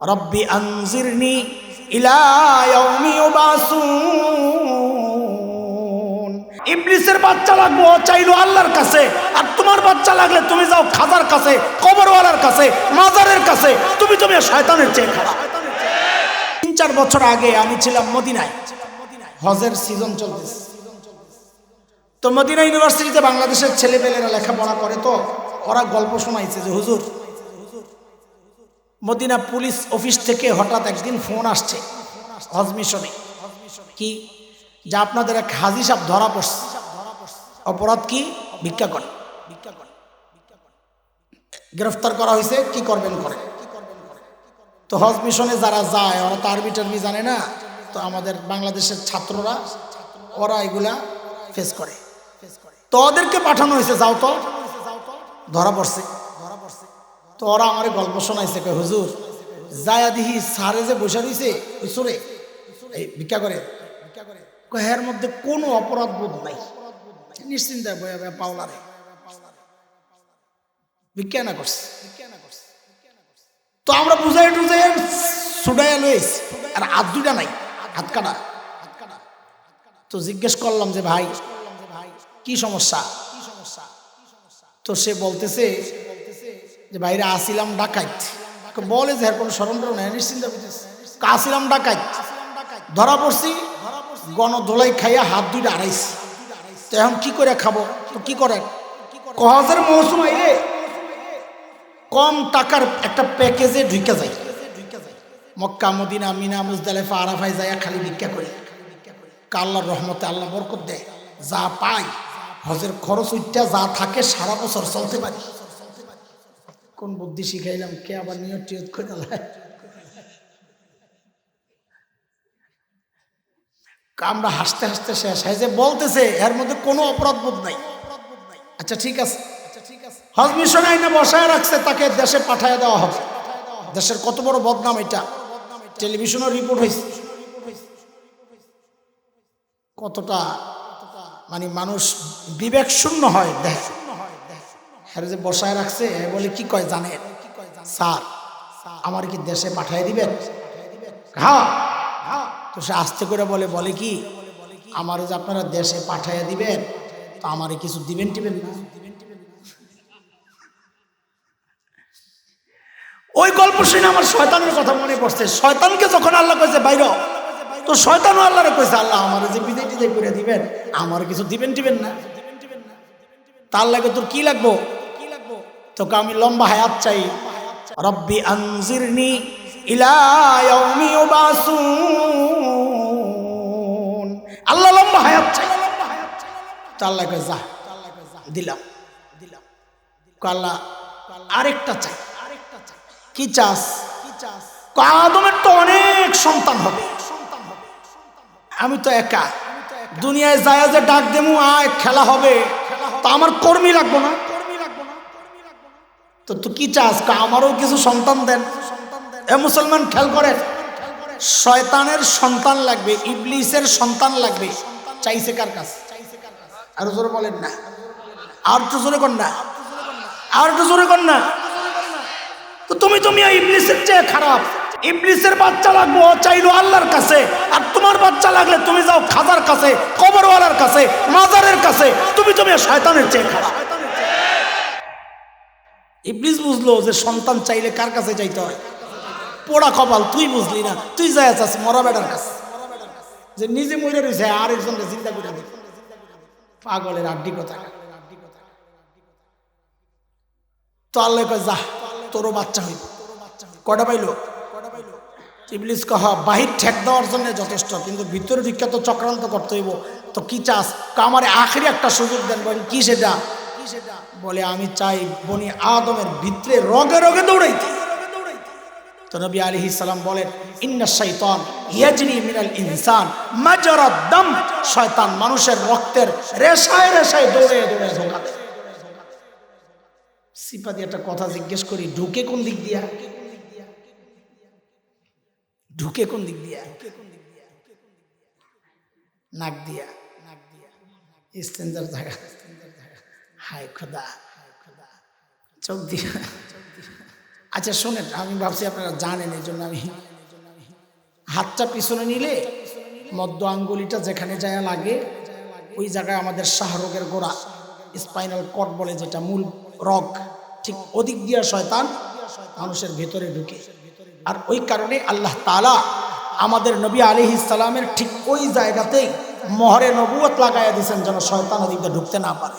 রব্বি আনজিরনি ইলা ইয়াউমি ইউবাসুন। ইবলিসের বাচ্চা লাগবে, চাইলো আল্লাহর কাছে। আর তোমার বাচ্চা লাগলে তুমি যাও খাজার কাছে, কবরওয়ালার কাছে, মাজারের কাছে। তুমি তুমি শয়তানের চেয়ে খারাপ। তিন চার বছর আগে আমি ছিলাম মদিনায়। হজের সিজন চলতেছে। তো মদিনা ইউনিভার্সিটিতে বাংলাদেশের ছেলেপেলেরা লেখাপড়া করে তো, ওরা গল্প শোনাইছে যে, হুজুর মদিনা পুলিশ অফিস থেকে হঠাৎ একদিন ফোন আসছে হজ মিশনে। কি? যা আপনাদের এক হাজি সাহেব ধরা পড়ছে। অপরাধ কি? ভিক্ষা করে। গ্রেফতার করা হয়েছে, কি করবেন করে? তো হজ মিশনে যারা যায়, ওরা তো আরবি টারবি জানে না। তো আমাদের বাংলাদেশের ছাত্ররা, ওরা এগুলা ফেস করে। তো ওদেরকে পাঠানো হয়েছে, যাও তো। ধরা পড়ছে। তো ওরা আমার গল্প শোনাইছে, কয়, হুজুর, যায়া দিহি সারে যে বসে রয়েছে ওই সুরে এই, ভিক্ষা করে কয় মধ্যে কোনো অপরাধ বোধ নাই। বয়া পাওলারে। ভিক্ষা না করছে। তো আমরা বুঝাই টুজাই ছুটাইয়া লইস আর হাত দুইটা নাই, হাত কাটা। তো জিজ্ঞেস করলাম যে, ভাই, কি সমস্যা? তো সে বলতেছে যে বাইরে আসিলাম ডাকাইত। বলে যে এর কোনো টরণ নেই, নিশ্চিন্ত আসিলাম ডাকাইত। ধরা পড়ছি গণ ধোলাই খাইয়া হাত দুইটা আড়াইছি। এখন কি করে খাব? তো কি করেন? কহাজের মৌসুম আইলে কম টাকার একটা প্যাকেজে ঢুকে যায়। মক্কা, মদিনা, মিনা, মুজদালেফা আরাফাই যায় খালি ভিক্ষা করি। আল্লাহর রহমতে আল্লাহ বরকত দেয়। যা পাই, হজের খরচ উঠটা যা থাকে সারা বছর চলতে পারি। কোন বুদ্ধি শিখাইলাম? কে আবার নিয়ত টিয়ত করে আমরা হাসতে হাসতে শেষ। হয় যে বলতেছে, এর মধ্যে কোনো অপরাধ বোধ নাই। আচ্ছা ঠিক আছে। হজ মিশন আইনে বসায় রাখছে, তাকে দেশে পাঠায় দেওয়া হবে। দেশের কত বড় বদনাম এটা। টেলিভিশনের রিপোর্ট হয়েছে। কতটা মানে মানুষ বিবেক শূন্য হয়, দেখ। হ্যাঁ যে বসায় রাখছে বলে কি কয় জানে? স্যার, আমার কি দেশে পাঠিয়ে দিবেন হ্যাঁ তো সে আস্তে করে বলে বলে কি আমার যে আপনারা দেশে পাঠাইয়া দিবেন, তো আমারে কিছু দিবেন টিবেন না। ওই গল্প শুনে আমার শয়তানের কথা মনে পড়ছে। শয়তানকে যখন আল্লাহ কয়েছে বাইর তো শয়তানও আল্লাহরে কয়েছে আল্লাহ আমার যে বিদায় টিদায় করে দিবেন, আমার কিছু দিবেন টিবেন না। তার লাগে তোর কি লাগবো? তোকে আমি লম্বা হায়াত চাই। রব্বি আনজিরনি ইলা ইয়াউমি ইউবাসুন। আল্লাহ লম্বা হায়াত চাই। তো আল্লাহ কয়, যা। দিলাম। দিলাম আল্লাহ, আরেকটা চাই। কি চাস? কি চাস আদমের তো অনেক সন্তান হবে। আমি তো একা। দুনিয়ায় যায় যে ডাক দেমু, আয়, খেলা হবে। তো আমার কর্মী লাগবো না? তো তুই কি চাস? আমারও কিছু সন্তান দেন। এ মুসলমান, খেয়াল করে শয়তানের সন্তান লাগবে, ইবলিসের সন্তান লাগবে। চাইছে কার কাছে? আর জোরে বলেন না। আর তো জোরে কর না। আর তো জোরে কর না। তো তুমি তুমি ইবলিসের চেয়ে খারাপ। ইবলিসের বাচ্চা লাগবে, ও চাইলো আল্লাহর কাছে। আর তোমার বাচ্চা লাগলে তুমি যাও খাজার কাছে, কবরওয়ালার কাছে, মাজারের কাছে। তুমি তুমি শয়তানের চেয়ে খারাপ। ইবলিস বুঝলো যে সন্তান চাইলে কার কাছে যাইতে হয়? পোড়া কপাল, তুই বুঝলি না। তুই যাই আছিস মরা বেটার কাছে। যে নিজে মরে রয়েছে আর একজনকে চিন্তা করে দে। পাগলের আড্ডি কথা তো আল্লাহ কয়, যা, তোরও বাচ্চা হইব। কটা পাইলো? ইবলিস কহ বাহির ঠেক দেওয়ার জন্য যথেষ্ট, কিন্তু ভিতরে ভিক্ষা তো চক্রান্ত করতে হইব। তো কি চাস? আমারে আখেরি একটা সুযোগ দেন কি সেটা? বলে, আমি চাই বনি আদমের ভিতরে রগে রগে দৌড়াইতে। নবী আলী বলেন, ইন্না শৈতান মিনাল ইনসান শয়তান মানুষের রক্তের রেশায় রেশায় দৌড়ে দৌড়ে একটা কথা জিজ্ঞেস করি, ঢুকে কোন দিক দিয়া? ঢুকে কোন দিক দিয়া? নাক দিয়া। নাক দিয়া। স্টেঞ্জার জায়গা। হায় খোদা চোখ দিয়া। আচ্ছা শোনেন, আমি ভাবছি আপনারা জানেন এই জন্য আমি হাতটা পিছনে নিলে মধ্য আঙ্গুলিটা যেখানে যায় লাগে, ওই জায়গায় আমাদের শাহরোগের গোড়া, স্পাইনাল কর্ড বলে যেটা, মূল রক ঠিক ওদিক দিয়া শয়তান মানুষের ভেতরে ঢুকে। আর ওই কারণে আল্লাহ তালা আমাদের নবী আলী ইসালামের ঠিক ওই জায়গাতেই মহরে নবুয়ত লাগাইয়া দিয়েছেন, যেন শয়তান ওদিক ঢুকতে না পারে।